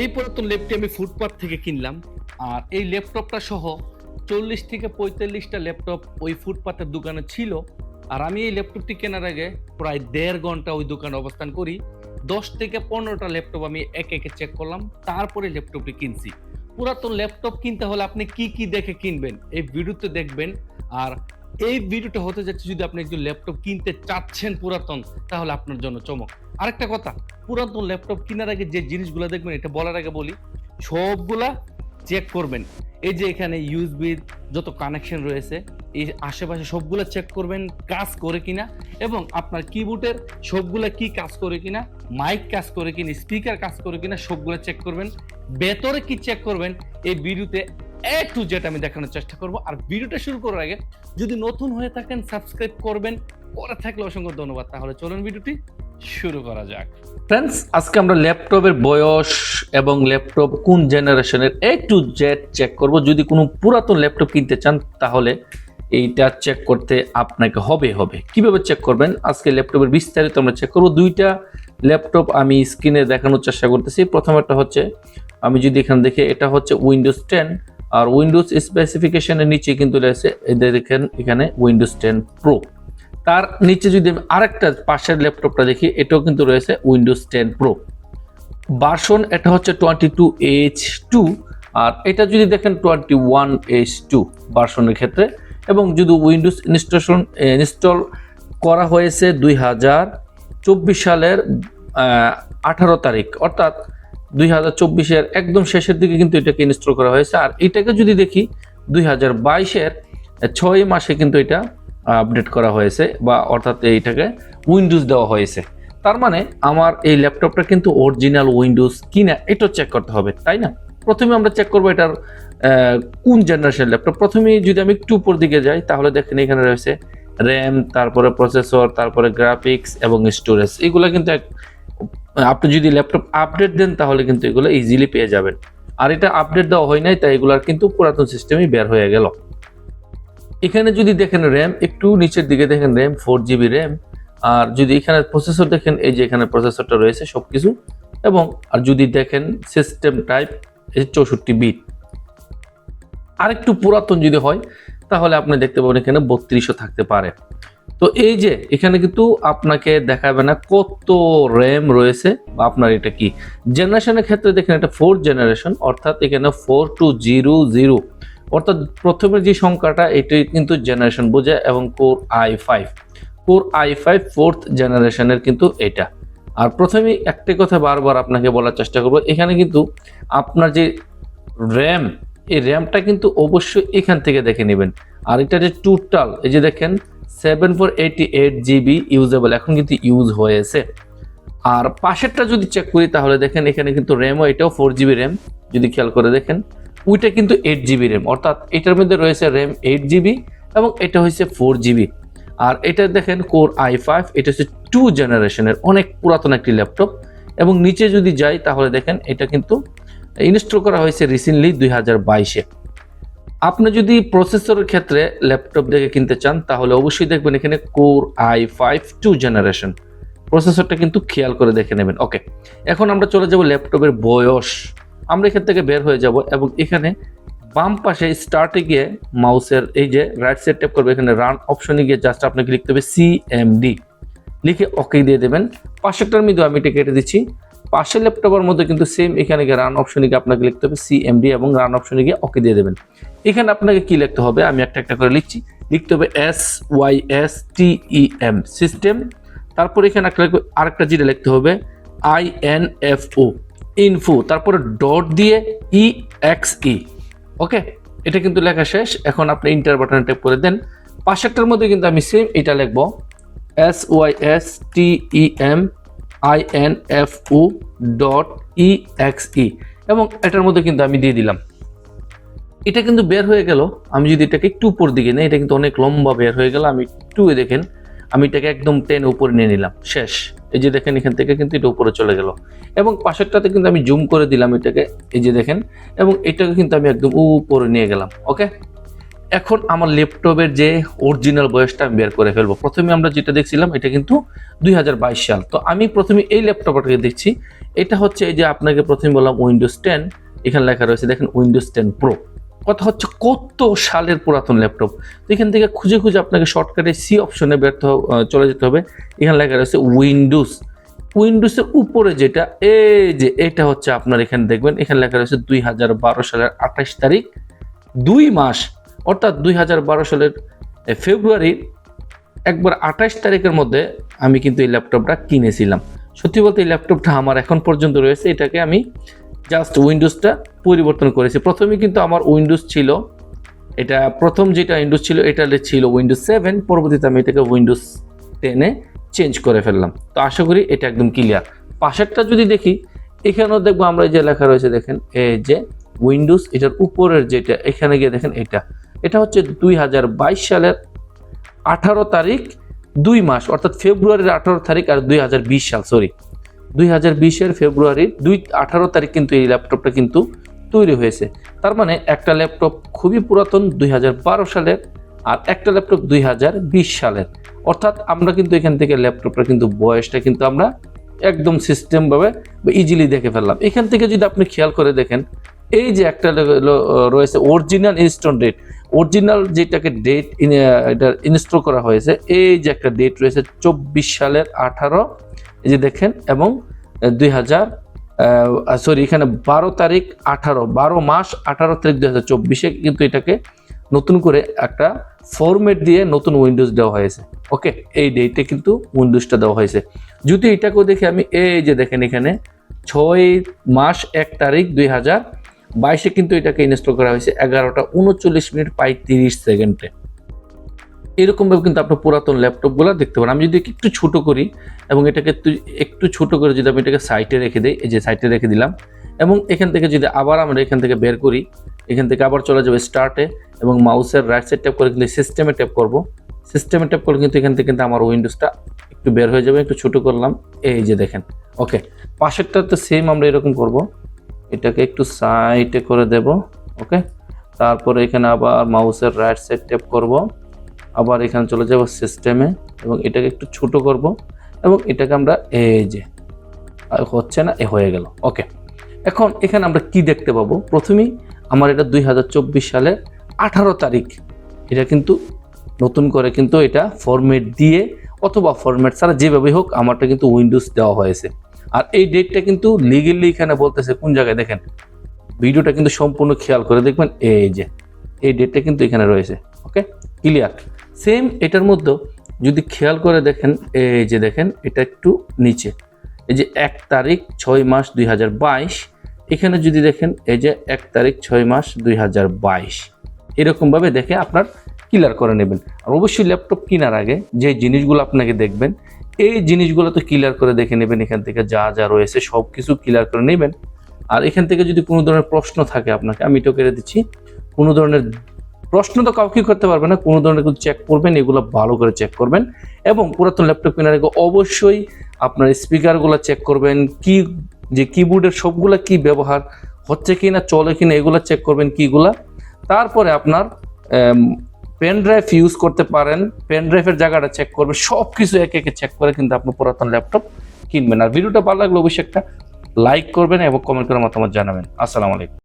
এই পুরাতন ল্যাপটপ আমি ফুটপাথ থেকে কিনলাম, আর এই ল্যাপটপটা সহ চল্লিশ থেকে পঁয়তাল্লিশটা ল্যাপটপ ওই ফুটপাথের দোকানে ছিল। আর আমি এই ল্যাপটপটি কেনার আগে প্রায় দেড় ঘণ্টা ওই দোকানে অবস্থান করি। দশ থেকে পনেরোটা ল্যাপটপ আমি একে একে চেক করলাম, তারপরে ল্যাপটপটি কিনছি। পুরাতন ল্যাপটপ কিনতে হলে আপনি কি কি দেখে কিনবেন, এই ভিডিওতে দেখবেন। আর এই ভিডিওটা হতে যাচ্ছে যদি আপনি একজন ল্যাপটপ কিনতে চাচ্ছেন পুরাতন, তাহলে আপনার জন্য চমক। আরেকটা কথা, পুরাতন ল্যাপটপ কেনার আগে যে জিনিসগুলো দেখবেন, এটা বলার আগে বলি, সবগুলা চেক করবেন। এই যে এখানে ইউএসবির যত কানেকশন রয়েছে, এই আশেপাশে সবগুলো চেক করবেন, কাজ করে কিনা, এবং আপনার কিবোর্ডের সবগুলা কি কাজ করে কিনা মাইক কাজ করে কিনা স্পিকার কাজ করে কিনা, সবগুলো চেক করবেন। ভেতরে কি চেক করবেন, এই ভিডিওতে এ টু জেড আমি দেখানোর চেষ্টা করব। আর ভিডিওটা শুরু করার আগে যদি নতুন হয়ে থাকেন সাবস্ক্রাইব করবেন করে থাকলে অসংখ্য ধন্যবাদ। তাহলে চলুন ভিডিওটি। শুরু করা যাক। ফ্রেন্ডস আজকে আমরা ল্যাপটপের বয়স এবং ল্যাপটপ কোন জেনারেশনের এ টু জেড চেক করব। যদি কোনো পুরাতন ল্যাপটপ কিনতে চান, তাহলে এইটা চেক করতে আপনাকে হবে হবে। কীভাবে চেক করবেন? আজকে ল্যাপটপের বিস্তারিত আমরা চেক করব। দুইটা ল্যাপটপ আমি স্ক্রিনে দেখানোর চেষ্টা করতেছি। প্রথম একটা হচ্ছে, আমি যদি এখানে দেখি, এটা হচ্ছে উইন্ডোজ টেন আর উইন্ডোজ স্পেসিফিকেশনের নিচে কিন্তু রয়েছে দেখেন এখানে উইন্ডোজ টেন প্রো তার নিচে যদি আমি আরেকটা পাশের ল্যাপটপটা দেখি, এটাও কিন্তু রয়েছে উইন্ডোজ টেন প্রো বার্সন এটা হচ্ছে টোয়েন্টি টু এইচ টু আর এটা যদি দেখেন টোয়েন্টি ওয়ান এইচ টু বার্সনের ক্ষেত্রে, এবং যদি উইন্ডোজ ইনস্টলেশন ইনস্টল করা হয়েছে দুই হাজার চব্বিশ সালের আঠারো তারিখ, অর্থাৎ দুই হাজার চব্বিশের একদম শেষের দিকে কিন্তু এটাকে ইনস্টল করা হয়েছে। আর এটাকে যদি দেখি, দুই হাজার বাইশের ছয় মাসে কিন্তু এটা আপডেট করা হয়েছে বা অর্থাৎ এইটাকে উইন্ডোজ দেওয়া হয়েছে। তার মানে আমার এই ল্যাপটপটা কিন্তু অরিজিনাল উইন্ডোজ কিনা এটা চেক করতে হবে, তাই না? প্রথমে আমরা চেক করব এটার কোন জেনারেশন ল্যাপটপ। প্রথমে যদি আমি একটু উপর দিকে যাই, তাহলে দেখেন এখানে রয়েছে র্যাম তারপরে প্রসেসর তারপরে গ্রাফিক্স এবং স্টোরেজ এগুলো কিন্তু এক- আপনি যদি ল্যাপটপ আপডেট দেন, তাহলে কিন্তু এগুলো ইজিলি পেয়ে যাবেন। আর এটা আপডেট দেওয়া হয় নাই, তাই এগুলার কিন্তু পুরাতন সিস্টেমই বের হয়ে গেল। এখানে যদি দেখেন র্যাম একটু নিচের দিকে দেখেন র্যাম ফোর জিবি র্যাম আর যদি এখানে প্রসেসর দেখেন, এই যে এখানে প্রসেসরটা রয়েছে সব কিছু এবং আর যদি দেখেন সিস্টেম টাইপ এই চৌষট্টি বিট আর একটু পুরাতন যদি হয়, তাহলে আপনি দেখতে পাবেন এখানে বত্রিশও থাকতে পারে। তো এই যে, এখানে কিন্তু আপনাকে দেখাবে না কত র্যাম রয়েছে, বা আপনার এটা কি? জেনারেশনের ক্ষেত্রে দেখেন এটা ফোর জেনারেশন অর্থাৎ এখানে ফোর টু জিরো জিরো অর্থাৎ প্রথমের যে সংখ্যাটা এটাই কিন্তু জেনারেশন বোঝায় এবং core I five core I five fourth জেনারেশনের কিন্তু এটা। আর প্রথমে একটি কথা বারবার আপনাকে বলার চেষ্টা করব, এখানে কিন্তু আপনার যে র্যাম এই র্যামটা কিন্তু অবশ্যই এখান থেকে দেখে নেবেন। আর এটা যে টোটাল এই যে দেখেন seven four eighty eight GB usable এখন কিন্তু ইউজ হয়েছে। আর পাশেরটা যদি চেক করি, তাহলে দেখেন এখানে কিন্তু র্যামও এটাও ফোর জিবি র্যাম যদি খেয়াল করে দেখেন ওইটা কিন্তু এইট জিবি র্যাম অর্থাৎ এটার মধ্যে রয়েছে র্যাম এইট জিবি এবং এটা হচ্ছে ফোর জিবি আর এটা দেখেন কোর আই ফাইভ এটা হচ্ছে টু জেনারেশনের অনেক পুরাতন একটি ল্যাপটপ এবং নিচে যদি যাই তাহলে দেখেন এটা কিন্তু ইনস্টল করা হয়েছে রিসেন্টলি দুই হাজার বাইশে। আপনি যদি প্রসেসরের ক্ষেত্রে ল্যাপটপ দেখে কিনতে চান, তাহলে অবশ্যই দেখবেন এখানে core I five two generation প্রসেসরটা কিন্তু খেয়াল করে দেখে নেবেন। ওকে এখন আমরা চলে যাব ল্যাপটপের বয়স। আমরা এখান থেকে বের হয়ে যাব এবং এখানে বাম পাশে স্টার্টে গিয়ে মাউসের এই যে রাইট সাইড ট্যাপ করবে, এখানে রান অপশনে গিয়ে জাস্ট আপনাকে লিখতে হবে সিএমডি লিখে ওকে দিয়ে দেবেন। পাশেরটার মধ্যে আমি এটা কেটে দিচ্ছি। পাশের ল্যাপটপের মধ্যে কিন্তু সেম এখানে গিয়ে রান অপশনে গিয়ে আপনাকে লিখতে হবে সিএমডি এবং রান অপশনে গিয়ে ওকে দিয়ে দেবেন। এখানে আপনাকে কি লিখতে হবে? আমি একটা একটা করে লিখছি। লিখতে হবে S Y S T E M system তারপর এখানে একটা আরেকটা জিরে লিখতে হবে I N F O info তারপরে ডট দিয়ে ই এক্স ই ওকে এটা কিন্তু লেখা শেষ। এখন আপনি ইন্টার বাটনে ট্যাপ করে দেন। পাশেরটার মধ্যে কিন্তু আমি সেম এটা লিখব। S Y S T E M I N F O dot E X E এবং এটার মধ্যে কিন্তু আমি দিয়ে দিলাম। এটা কিন্তু বের হয়ে গেল। আমি যদি এটাকে একটু উপর দিকে নেই, এটা কিন্তু অনেক লম্বা বের হয়ে গেল। আমি একটু দেখেন, আমি এটাকে একদম টেন উপরে নিয়ে নিলাম। শেষ। এই যে দেখেন, এখান থেকে কিন্তু এটা উপরে চলে গেল। এবং পাশেরটাতে কিন্তু আমি জুম করে দিলাম এটাকে, এই যে দেখেন, এবং এটাকে কিন্তু আমি একদম উপরে নিয়ে গেলাম, ওকে? এখন আমার ল্যাপটপের যে অরিজিনাল বয়সটা আমি বের করে ফেলব। প্রথমে আমরা যেটা দেখছিলাম, এটা কিন্তু দুই হাজার বাইশ সাল। তো আমি প্রথমে এই ল্যাপটপটাকে দেখছি। এটা হচ্ছে এই যে আপনাকে প্রথমে বললাম উইন্ডোজ টেন এখানে লেখা রয়েছে, দেখেন উইন্ডোজ টেন প্রো কথা হচ্ছে কত সালের পুরাতন ল্যাপটপ? এখান থেকে খুঁজে খুঁজে আপনাকে শর্টকাটে সি অপশনে ব্যর্থ চলে যেতে হবে। এখানে লেখা রয়েছে উইন্ডোজ উইন্ডোজের উপরে যেটা, এই যে এটা হচ্ছে আপনার এখানে দেখবেন, এখানে লেখা রয়েছে দুই হাজার বারো সালের আঠাশ তারিখ, দুই মাস, অর্থাৎ দুই হাজার বারো সালের ফেব্রুয়ারির একবার আঠাশ তারিখের মধ্যে আমি কিন্তু এই ল্যাপটপটা কিনেছিলাম। সত্যি বলতে এই ল্যাপটপটা আমার এখন পর্যন্ত রয়েছে, এটাকে আমি জাস্ট উইন্ডোজটা পরিবর্তন করেছি। প্রথমে কিন্তু আমার উইন্ডোজ ছিল, এটা প্রথম যেটা উইন্ডোজ ছিল এটা ছিল উইন্ডোজ সেভেন পরবর্তীতে আমি এটাকে উইন্ডোজ টেনে চেঞ্জ করে ফেললাম। তো আশা করি এটা একদম ক্লিয়ার পাশেরটা যদি দেখি, এখানেও দেখব আমরা যে লেখা রয়েছে দেখেন, এই যে উইন্ডোজ এটার উপরের যেটা, এখানে গিয়ে দেখেন এটা। এটা হচ্ছে দুই হাজার বাইশ সালের আঠারো তারিখ, দুই মাস, অর্থাৎ ফেব্রুয়ারির আঠারো তারিখ আর দুই হাজার বিশ সাল সরি দুই হাজার বিশের ফেব্রুয়ারির দুই আঠারো তারিখ কিন্তু এই ল্যাপটপটা কিন্তু তৈরি হয়েছে। তার মানে একটা ল্যাপটপ খুবই পুরাতন দুই হাজার বারো সালের আর একটা ল্যাপটপ দুই হাজার বিশ সালের। অর্থাৎ আমরা কিন্তু এখান থেকে ল্যাপটপটা কিন্তু বয়সটা কিন্তু আমরা একদম সিস্টেমভাবে ইজিলি দেখে ফেললাম। এখান থেকে যদি আপনি খেয়াল করে দেখেন, এই যে একটা রয়েছে অরিজিনাল ইনস্টল ডেট অরিজিনাল যেটাকে ডেট এটা ইনস্টল করা হয়েছে, এই যে একটা ডেট রয়েছে চব্বিশ সালের আঠারো এই যে দেখেন, এবং দুই হাজার সরি এখানে বারো তারিখ আঠারো, বারো মাস আঠারো তারিখ দুই হাজার চব্বিশে কিন্তু এটাকে নতুন করে একটা ফরম্যাট দিয়ে নতুন উইন্ডোজ দেওয়া হয়েছে। ওকে এই ডেটে কিন্তু উইন্ডোজটা দেওয়া হয়েছে। যদি এটাকেও দেখি আমি, এই যে দেখেন এখানে, ছয় মাস এক তারিখ দুই হাজার বাইশে কিন্তু এটাকে ইনস্টল করা হয়েছে। এগারোটা উনচল্লিশ মিনিট পঁয়ত্রিশ সেকেন্ডে। এরকমভাবে কিন্তু আপনার পুরাতন ল্যাপটপগুলো দেখতে পারেন। আমি যদি একটু ছোট করি এবং এটাকে একটু- ছোট করে যদি আমি এটাকে সাইটে রেখে দিই, এই যে সাইটে রেখে দিলাম এবং এখান থেকে যদি আবার আমরা এখান থেকে বের করি, এখান থেকে আবার চলে যাবে স্টার্টে এবং মাউসের রাইট সাইড ট্যাপ করে কিন্তু সিস্টেমে ট্যাপ করব। সিস্টেমে ট্যাপ করে কিন্তু এখান থেকে কিন্তু আমার উইন্ডোজটা একটু বের হয়ে যাবে। একটু ছোট করলাম, এই যে দেখেন ওকে পাশেরটা তো সেম আমরা এরকম করব। এটাকে একটু সাইডে করে দেব ওকে তারপরে এখানে আবার মাউসের রাইট সাইড ট্যাপ করব। আবার এখানে চলে যাব সিস্টেমে এবং এটাকে একটু ছোট করব এবং এটাকে আমরা এই যে হচ্ছে না, এ হয়ে গেল। ওকে এখন এখানে আমরা কি দেখতে পাবো? প্রথমেই আমার এটা দুই হাজার চব্বিশ সালের আঠারো তারিখ। এটা কিন্তু নতুন করে কিন্তু এটা ফরম্যাট দিয়ে অথবা ফরম্যাট ছাড়া যেভাবে হোক আমারটা কিন্তু উইন্ডোজ দেওয়া হয়েছে। আর এই ডেটটা কিন্তু লিগেলি এখানে বলতেছে, কোন জায়গায় দেখেন? ভিডিওটা কিন্তু সম্পূর্ণ খেয়াল করে দেখবেন, এই যে, এই ডেটটা কিন্তু এখানে রয়েছে। ওকে ক্লিয়ার সেম এটার মধ্যেও যদি খেয়াল করে দেখেন, এই যে দেখেন, এটা একটু নিচে। এই যে এক তারিখ ছয় মাস দুই হাজার বাইশ, এখানে যদি দেখেন, এই যে এক তারিখ ছয় মাস দুই হাজার বাইশ। এরকমভাবে দেখে আপনার ক্লিয়ার করে নেবেন। আর অবশ্যই ল্যাপটপ কেনার আগে যে জিনিসগুলো আপনাকে দেখবেন, এই জিনিসগুলো তো ক্লিয়ার করে দেখে নেবেন। এখান থেকে যা যা রয়েছে সব কিছু ক্লিয়ার করে নেবেন। আর এখান থেকে যদি কোনো ধরনের প্রশ্ন থাকে আপনাকে, আমি এটাও কেটে দিচ্ছি। কোনো ধরনের প্রশ্ন তো কাউকে করতে পারবে না, কোনো ধরনের চেক করবেন, এগুলো ভালো করে চেক করবেন এবং পুরাতন ল্যাপটপ কেনার আগে অবশ্যই আপনার স্পিকারগুলো চেক করবেন, কি, যে কিবোর্ডের সবগুলা কি ব্যবহার হচ্ছে কি না চলে কি না এগুলো চেক করবেন কিগুলা। তারপরে আপনার পেন ড্রাইভ ইউজ করতে পারেন পেন ড্রাইভের জায়গাটা চেক করবেন সব কিছু একে একে চেক করে কিন্তু আপনি পুরাতন ল্যাপটপ কিনবেন। আর ভিডিওটা ভালো লাগলে অবশ্যই একটা লাইক করবেন এবং কমেন্ট করে মতামত জানাবেন। আসসালামু আলাইকুম।